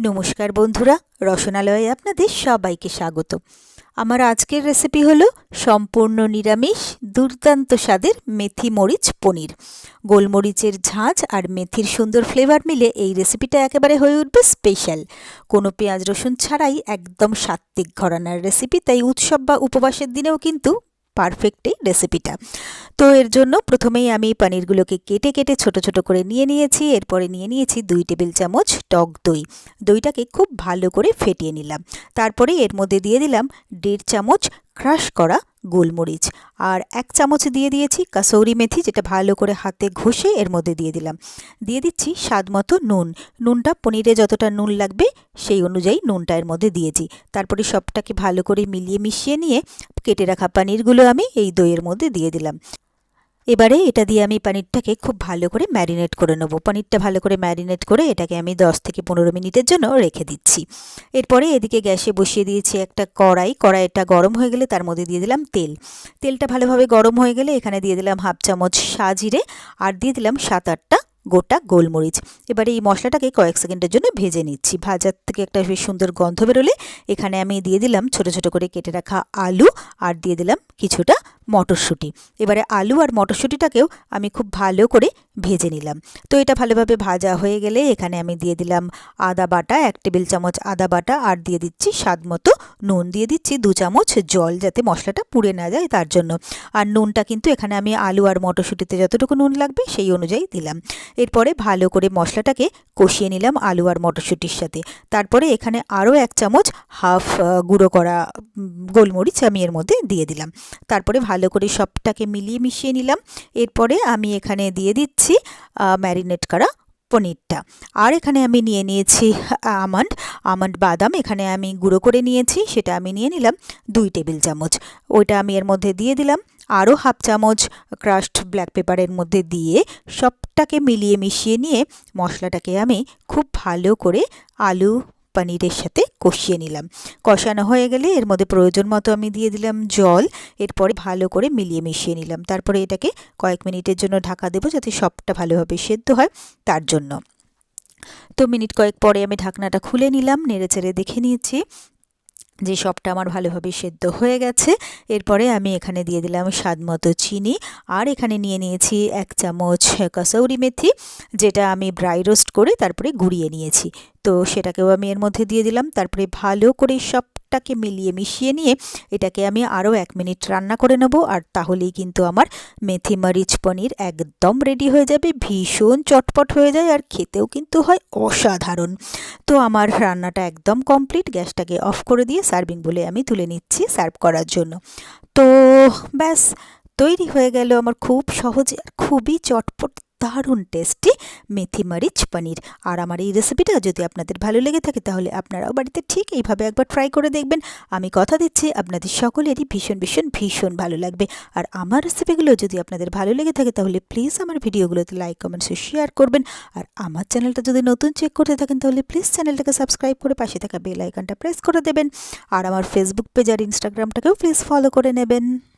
নমস্কার বন্ধুরা, রসনালয়ে আপনাদের সবাইকে স্বাগত। আমার আজকের রেসিপি হলো সম্পূর্ণ নিরামিষ, দুর্দান্ত স্বাদের মেথি মরিচ পনির। গোলমরিচের ঝাঁঝ আর মেথির সুন্দর ফ্লেভার মিলে এই রেসিপিটা একেবারে হয়ে উঠবে স্পেশাল কোনো পেঁয়াজ রসুন ছাড়াই একদম সাত্ত্বিক ঘরানার রেসিপি তাই উৎসব বা উপবাসের দিনেও কিন্তু পারফেক্ট এই রেসিপিটা তো এর জন্য প্রথমেই আমি পনিরগুলোকে কেটে কেটে, ছোট ছোট করে নিয়ে নিয়েছি। এরপরে নিয়ে নিয়েছি দুই টেবিল চামচ টক দই। দইটাকে খুব ভালো করে ফেটিয়ে নিলাম। তারপরে এর মধ্যে দিয়ে দিলাম দেড় চামচ ক্রাশ করা গোলমরিচ। আর এক চামচ দিয়ে দিয়েছি কাসৌরি মেথি, যেটা ভালো করে হাতে ঘষে এর মধ্যে দিয়ে দিলাম। দিয়ে দিচ্ছি স্বাদ মতো নুন। নুনটা পনিরে যতটা নুন লাগবে সেই অনুযায়ী নুনটা এর মধ্যে দিয়েছি। তারপরে সবটাকে ভালো করে মিলিয়ে মিশিয়ে নিয়ে কেটে রাখা পানিরগুলো আমি এই দইয়ের মধ্যে দিয়ে দিলাম। এবারে এটা দিয়ে আমি পনিরটাকে খুব ভালো করে ম্যারিনেট করে নেব। পনিরটা ভালো করে ম্যারিনেট করে এটাকে আমি 10 থেকে পনেরো মিনিটের জন্য রেখে দিচ্ছি। এরপরে এদিকে গ্যাসে বসিয়ে দিয়েছি একটা কড়াই। কড়াইটা গরম হয়ে গেলে তার মধ্যে দিয়ে দিলাম তেল। তেলটা ভালোভাবে গরম হয়ে গেলে এখানে দিয়ে দিলাম হাফ চামচ সাজিরে আর দিয়ে দিলাম সাত আটটা গোটা গোলমরিচ। এবারে এই মশলাটাকে কয়েক সেকেন্ডের জন্য ভেজে নিচ্ছি। ভাজার থেকে একটা বেশ সুন্দর গন্ধ বেরোলে এখানে আমি দিয়ে দিলাম ছোট ছোট করে কেটে রাখা আলু আর দিয়ে দিলাম কিছুটা মটরশুঁটি। এবারে আলু আর মটরশুঁটিটাকেও আমি খুব ভালো করে ভেজে নিলাম। তো এটা ভালোভাবে ভাজা হয়ে গেলে এখানে আমি দিয়ে দিলাম আদা বাটা, এক টেবিল চামচ আদা বাটা আর দিয়ে দিচ্ছি স্বাদ মতো নুন। দিয়ে দিচ্ছি দু চামচ জল যাতে মশলাটা পুড়ে না যায় তার জন্য। আর নুনটা কিন্তু এখানে আমি আলু আর মটরশুঁটিতে যতটুকু নুন লাগবে সেই অনুযায়ী দিলাম। এরপরে ভালো করে মশলাটাকে কষিয়ে নিলাম আলু আর মটরশুঁটির সাথে। তারপরে এখানে আরও এক চামচ হাফ গুঁড়ো করা গোলমরিচ আমি এর মধ্যে দিয়ে দিলাম। তারপরে ভালো করে সবটাকে মিলিয়ে মিশিয়ে নিলাম। এরপরে আমি এখানে দিয়ে দিচ্ছি ম্যারিনেট করা পনিরটা। আর এখানে আমি নিয়ে নিয়েছি আমন্ড। আমন্ড বাদাম এখানে আমি গুঁড়ো করে নিয়েছি, সেটা আমি নিয়ে নিলাম দুই টেবিল চামচ। ওইটা আমি এর মধ্যে দিয়ে দিলাম, আরও হাফ চামচ ক্রাশড ব্ল্যাক পেপারের মধ্যে দিয়ে সবটাকে মিলিয়ে মিশিয়ে নিয়ে মশলাটাকে আমি খুব ভালো করে আলু পনিরের সাথে কষিয়ে নিলাম। কষানো হয়ে গেলে এর মধ্যে প্রয়োজন মতো আমি দিয়ে দিলাম জল, এরপরে ভালো করে মিলিয়ে মিশিয়ে নিলাম। তারপরে এটাকে কয়েক মিনিটের জন্য ঢাকা দেবো যাতে সবটা ভালোভাবে সেদ্ধ হয় তার জন্য। তো মিনিট কয়েক পরে আমি ঢাকনাটা খুলে নিলাম নেড়ে চেড়ে দেখে নিয়েছি। যে সবটা আমার ভালোভাবে সেদ্ধ হয়ে গেছে, এরপরে আমি এখানে দিয়ে দিলাম স্বাদ মতো চিনি, আর এখানে নিয়ে নিয়েছি এক চামচ কসৌরি মেথি, যেটা আমি ড্রাই রোস্ট করে তারপরে গুঁড়িয়ে নিয়েছি। তো সেটাকেও আমি এর মধ্যে দিয়ে দিলাম, তারপরে ভালো করে সবটাকে মিলিয়ে মিশিয়ে নিয়ে এটাকে আমি আরও এক মিনিট রান্না করে নেব। আর তাহলেই কিন্তু আমার মেথি মরিচ পনির একদম রেডি হয়ে যাবে, ভীষণ চটপট হয়ে যায় আর খেতেও কিন্তু হয় অসাধারণ। তো আমার রান্নাটা একদম কমপ্লিট গ্যাসটাকে অফ করে দিয়ে সার্ভিং বলে আমি তুলে নিচ্ছি সার্ভ করার জন্য। তো ব্যাস, তৈরি হয়ে গেল আমার খুব সহজে আর খুবই চটপট দারুণ টেস্টি মেথি মরিচ পনির। আর আমার এই রেসিপিটা যদি আপনাদের ভালো লেগে থাকে, তাহলে আপনারাও বাড়িতে ঠিক এইভাবে একবার ট্রাই করে দেখবেন। আমি কথা দিচ্ছি, আপনাদের সকলেরই ভীষণ ভীষণ ভীষণ ভালো লাগবে। আর আমার রেসিপিগুলো যদি আপনাদের ভালো লেগে থাকে, তাহলে প্লিজ আমার ভিডিওগুলোতে লাইক কমেন্টস শেয়ার করবেন। আর আমার চ্যানেলটা যদি নতুন চেক করতে থাকেন, তাহলে প্লিজ চ্যানেলটাকে সাবস্ক্রাইব করে পাশে থাকা বেল আইকনটা প্রেস করে দেবেন। আর আমার ফেসবুক পেজ আর ইনস্টাগ্রামটাকেও প্লিজ ফলো করে নেবেন।